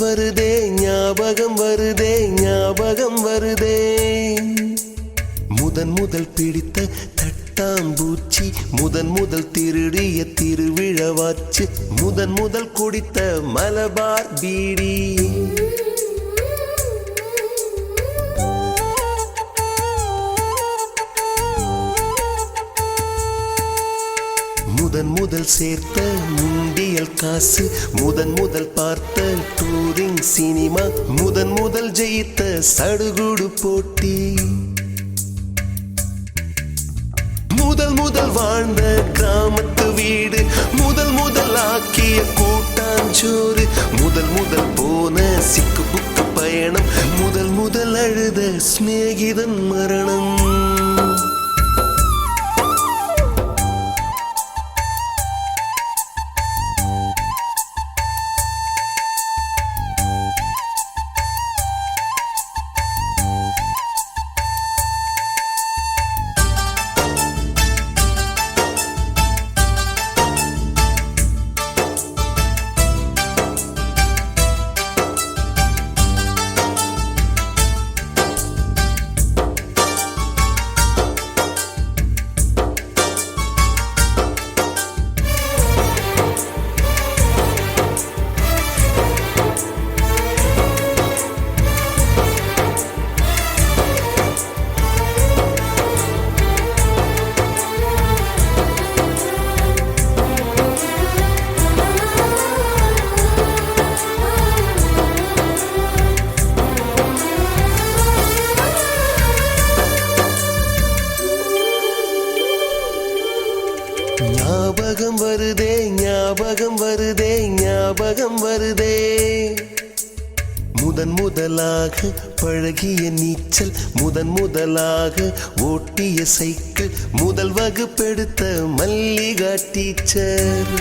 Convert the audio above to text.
வருதே ஞாபகம் வருதே ஞாபகம் வருதே. முதன் முதல் பிடித்த தட்டாம்பூச்சி முதன் முதல் திருடிய திருவிழவாச்சு முதன் முதல் குடித்த மலபார் பீடி. முதன் முதல் சேர்த்த முண்டியல் காசு முதன் முதல் பார்த்த டூரிங் சினிமா முதன் முதல் ஜெயித்த சடுகுடு போட்டி. முதல் முதல் வாழ்ந்த கிராமத்து வீடு முதல் முதல் ஆக்கிய கூட்டாஞ்சோறு முதல் முதல் போன சிக்கு புக்கு பயணம் முதல் முதல் அழுத சிநேகிதன் மரணம். வருதே ஞாபகம் வருதே ஞாபகம் வருதே. முதன் முதலாக பழகிய நீச்சல் முதன் முதலாக ஓட்டிய சைக்கிள் முதல் வகுப்பெடுத்த மல்லிகா டீச்சர்.